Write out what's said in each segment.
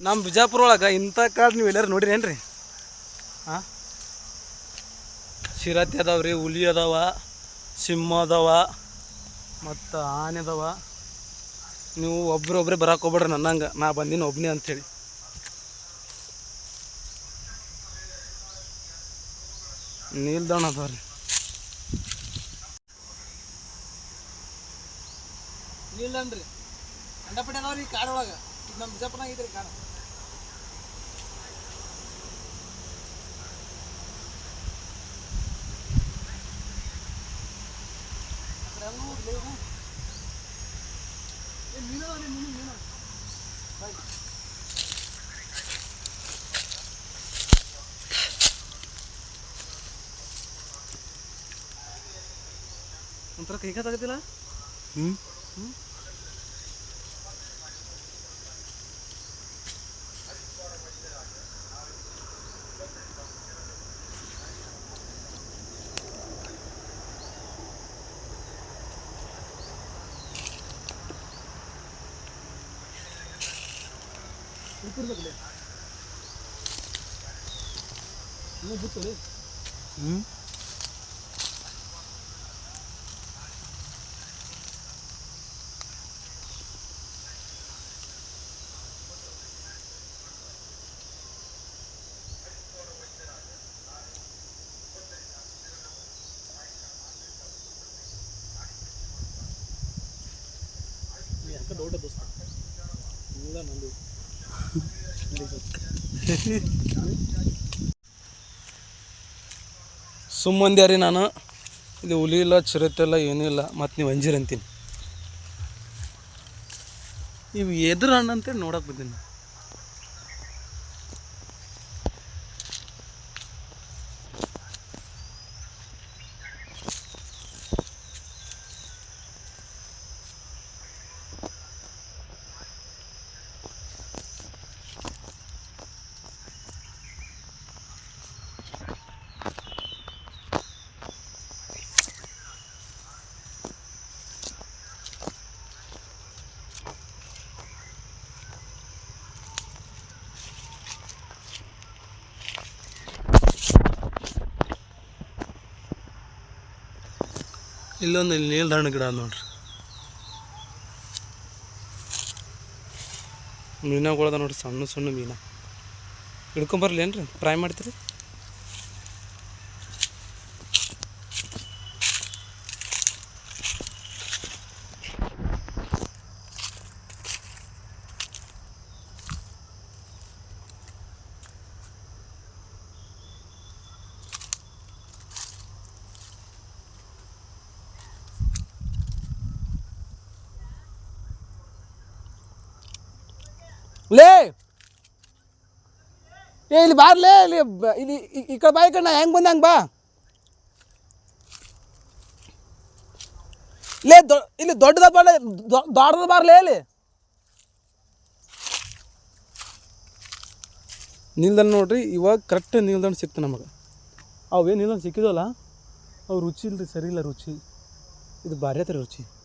ನಮ್ಮ ಬಿಜಾಪುರ ಒಳಗೆ ಇಂಥ ಕಾಡು ನೀವು ಎಲ್ಲಾರು ನೋಡಿರೇನ್ರಿ ಹಾಂ ಶಿರತಿ ಅದಾವ ರೀ, ಹುಲಿ ಅದಾವ, ಸಿಂಹ ಅದಾವ, ಮತ್ತು ಆನೆ ಅದಾವ. ನೀವು ಒಬ್ರೊಬ್ರೆ ಬರಕ್ಕೆ ಹೋಗ್ಬೇಡ್ರಿ ನನ್ನಂಗೆ. ನಾ ಬಂದಿನಿ ಒಬ್ಬನೇ ಅಂಥೇಳಿ ನಿಲ್ದಾಣ ಅದಾವ ರೀ. ನಿಲ್ದಾಣ ರೀ. ಅಂಡಪಟ್ಟೆ ಅದಾವ ರೀ ಕಾಡೊಳಗೆ ನಮ್ಮ ಬಿಜಾಪುರನಾಗ ಐತ್ರಿ ಕಾಡು ಒಂಥರ ಕೈ ಕಾತಾಗತ್ತಿಲ್ಲ ಹ್ಞೂ ಹ್ಞೂ ಡೌಟ್ ದೋಸ್ತ ಇಲ್ಲ ಸುಮ್ಮಂದ್ಯಾರಿ ನಾನು. ಇದು ಹುಲಿ ಇಲ್ಲ, ಚಿರತೆ ಇಲ್ಲ, ಏನೂ ಇಲ್ಲ. ಮತ್ತು ನೀವು ಅಂಜೀರ್ ಅಂತೀನಿ. ಇವು ಎದುರು ಹಣ್ಣು ಅಂತೇಳಿ ನೋಡಕ್ಕೆ ಬಂದೀನಿ. ಇಲ್ಲೊಂದು ಇಲ್ಲಿ ನೀಲ್ದಣ್ಣ ಗಿಡ ಅದ ನೋಡ್ರಿ ಮೀನಾಗಳದ ನೋಡ್ರಿ ಸಣ್ಣ ಸಣ್ಣ ಮೀನ ಹಿಡ್ಕೊಂಬರ್ಲಿ ಏನ್ರಿ ಫ್ರೈ ಮಾಡ್ತೀರಿ ಲೇ! ಏ, ಇಲ್ಲಿ ಬಾರ್ಲೇ ಇಲ್ಲಿ ಇಲ್ಲಿ ಈ- ಕಡೆ ಬಾ, ಈ ಕಡೆ ನಾ ಹೆಂಗೆ ಬಂದೆ ಹಂಗೆ ಬಾ. ಲೇ, ದೊ, ಇಲ್ಲಿ ದೊಡ್ಡದ ಬಾಳೆ ದೊಡ್ಡದ ಬಾರ್ಲೇ ಇಲ್ಲಿ. ನಿಲ್ದಾಣ ನೋಡ್ರಿ, ಇವಾಗ ಕರೆಕ್ಟ್ ನಿಲ್ದಾಣ ಸಿಕ್ತು ನಮಗೆ. ಅವೇನು ನಿಲ್ದಾಣ ಸಿಕ್ಕಿದಲ್ಲ? ಅವು ರುಚಿ ಇಲ್ರಿ, ಸರಿ ಇಲ್ಲ ರುಚಿ. ಇದು ಭಾರಿ ರುಚಿ.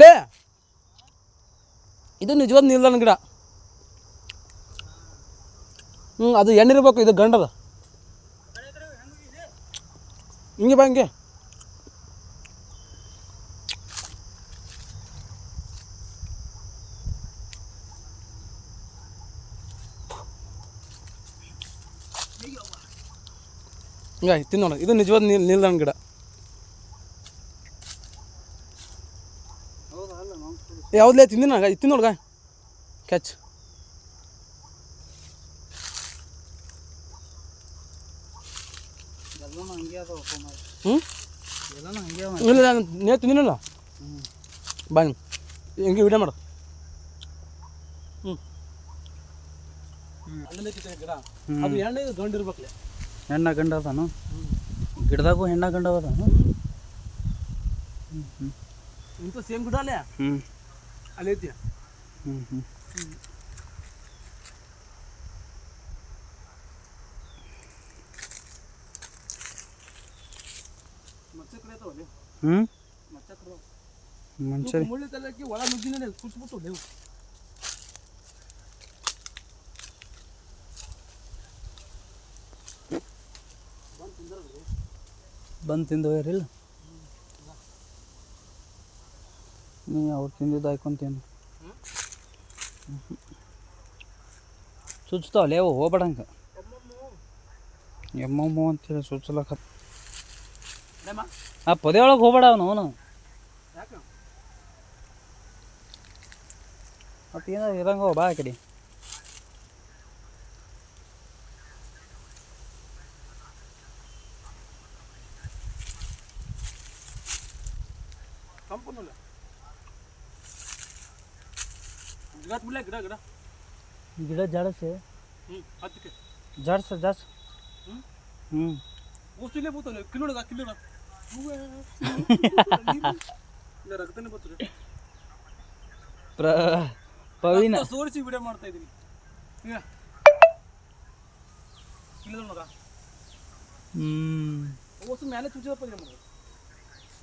ಲೇ! ಇದು ನಿಜವಾದ ನಿಲ್ದಾಣ ಗಿಡ. ಹ್ಞೂ ಅದು ಎಣ್ಣಿರ್ಬೇಕು, ಇದು ಗಂಡದ. ಹಿಂಗೆ ಬಾ ಹಿಂಗೆ. ಹಿಂಗೆ ತಿನ್ನೋಣ. ಇದು ನಿಜವಾದ ನೀಲ್, ನಿಲ್ದಾಣ ಗಿಡ. ಯಾವ್ದ್ಲೇ ತಿಂದಿನ ತಿಂದು ನೋಡ್ಗ. ಕ್ಯಾಚ್ ಹ್ಞೂ ಇಲ್ಲ ನೇ ತಿಂದಿನಲ್ಲ? ಬಾ ಹಿಂಗೆ ವಿಡಿಯೋ ಮಾಡು. ಹ್ಞೂ ಗಿಡ. ಅದು ಎಣ್ಣೆ ಗಂಡಿರ್ಬೇಕಲೆ ಹೆಣ್ಣ ಗಂಡ ಅದಾನು? ಗಿಡದಾಗೂ ಹೆಣ್ಣ ಗಂಡ ಅದಾನು? ಇಂಥ ಸೇಮ್ ಗಿಡ ಅಲ್ಲೇ? ಹ್ಞೂ ಅಲ್ಲಿ? ಐತಿ ಹ್ಞೂ ಹ್ಞೂ ಹ್ಞೂ ಮನುಷ್ಯರಿ ಮುಳ್ಳಿ ತಲಕಿ ಒಳ ನುಗ್ಗಿನೇ ಕುಚ್ಬಿಟ್ಟು ನೀವು. ಬಂದು ತಿಂದು ನೀ ಅವ್ರು ತಿಂದಿದ್ದು ಹಾಯ್ಕೊಂತೇನು ಸುಚ್ತಾವಲ್ಲ ಅವು ಹೋಗ್ಬೇಡಂಗ. ಎಮ್ಮಮ್ಮ ಅಂತೇಳಿ ಚುಚ್ಚಲಕ್ಕ ಆ, ಪೊದೆ ಒಳಗೆ ಹೋಗ್ಬೇಡ ಅವನು ಅವನು. ಮತ್ತೆ ಏನೋ ಇರಂಗ ಬಾ ಕಡೆ. ಕಂಪನಲ್ಲ ಗಿಡ ಬಿಡ್ಲ ಗಿಡ ಗಿಡ ಗಿಡ ಜಾಡಸೆ ಹ್ಞೂ ಹತ್ತಿಕೆ ಜಾಡ್ಸ ಜಾಡ್ಸ ಹ್ಞೂ ಹ್ಞೂ ಊಸಿಲೇ ಬೂತಲ್ಲ ಕಿಲೋಡ ಕಿಲೋಡ ಇಲ್ಲ ರಕ್ತನೇ ಬರ್ತದೆ ಪ್ರ ಪವಿನ ಸೋರಿಸಿ ವಿಡಿಯೋ ಮಾಡ್ತಾ ಇದ್ದೀನಿ ಈಗ ಕಿಲೋದ ಮಗ ಹ್ಞೂ ಓಸು ಮೇಲೆ ಚುಚ್ಚಿದಪ್ಪ ಇದೆ ಮಗ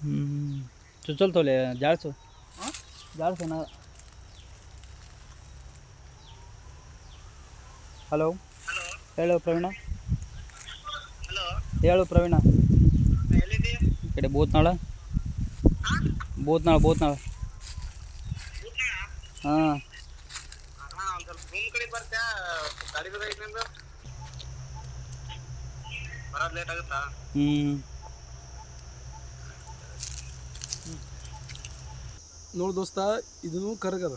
ಹ್ಞೂ ಚುಚ್ಚಲ್ ತೋಲೆ ಜಾಡ್ಸು ಹಾಂ ಹಲೋ. ಹೇಳು ಪ್ರವೀಣ. ಹೇಳು ಪ್ರವೀಣ. ಈ ಕಡೆ ಬೂತ್ನಾಳ ಬೂತ್ನಾಳ ಬೂತ್ನಾಳ ಹಾಂ. ಹ್ಞೂ ನೋಡಿ ದೋಸ್ತ ಇದೂ ಕರಗದ.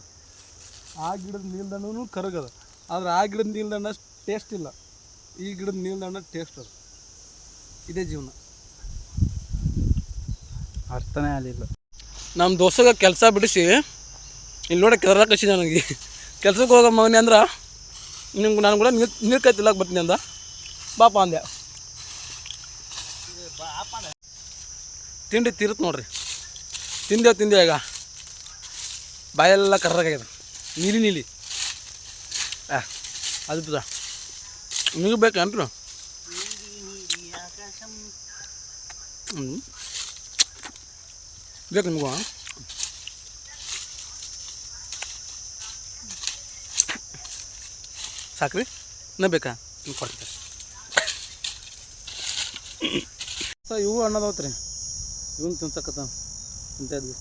ಆ ಗಿಡದ ನೀಲ್ದಣ್ಣೂ ಕರಗದ. ಆದ್ರೆ ಆ ಗಿಡದ ನೀಲ್ದಣ್ಣ ಟೇಸ್ಟ್ ಇಲ್ಲ. ಈ ಗಿಡದ ನೀಲ್ದಣ್ಣ ಟೇಸ್ಟ್ ಅದು. ಇದೇ ಜೀವನ. ಅರ್ಥನೇ ಆಗಲಿಲ್ಲ. ನಮ್ಮ ದೋಸ್ತಗ ಕೆಲಸ ಬಿಡಿಸಿ ಇಲ್ಲಿ ನೋಡಿ ಕೆಲಸ ಕಳಿಸಿದ ನನಗೆ. ಕೆಲ್ಸಕ್ಕೆ ಹೋಗೋ ಮಗನೇ ಅಂದ್ರೆ ನಿಮ್ಗೆ ನಾನು ಕೂಡ ನೀರು ನೀರು ಕೈ ತಿಲ್ಲಕ್ಕೆ ಬರ್ತೀನಿ ಅಂದ. ಬಾಪ ಅಂದೆ. ತಿಂಡಿ ತಿರುತ್ತೆ ನೋಡ್ರಿ. ತಿಂದೆ ತಿಂದೆ ಈಗ. ಬಾಯೆಲ್ಲ ಕರ್ರಾಗ್ಯದ ನೀಲಿ ನೀಲಿ. ಅದ್ಭುತ. ನಿಮಗೆ ಬೇಕಂದ್ರು ಹ್ಞೂ ಬೇಕು ನಿಮಗೂ? ಸಾಕ್ರಿ. ಇನ್ನೂ ಬೇಕಾ? ನಿಮ್ಗೆ ಕೊಡ್ತೀರಿ ಸ, ಇವು ಹಣ್ಣದವತ್ರಿ ಇವನ್ ತಿನ್ಸಕತ್ತ ಅಂತ ಇದ್ವಿ.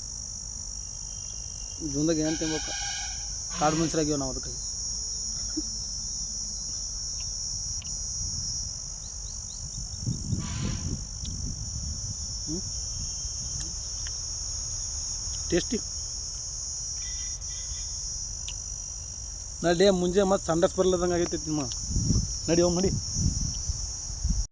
ಜೂನ್ದಾಗ ಏನು ತಿನ್ಬೇಕು? ಕಾಡು ಮನುಷ್ಯರಾಗಿವ್ ನಾವು ಅದಕ್ಕೆ. ಟೇಸ್ಟಿ ನಡಿ ಮುಂಜೆ ಮತ್ತೆ ಸಂಡಸ್ ಬರ್ಲದಂಗೆ ಆಗೈತೆ ನಿಮ್ಮ ನಡಿ ಹೋಗಿ ಮಡಿ.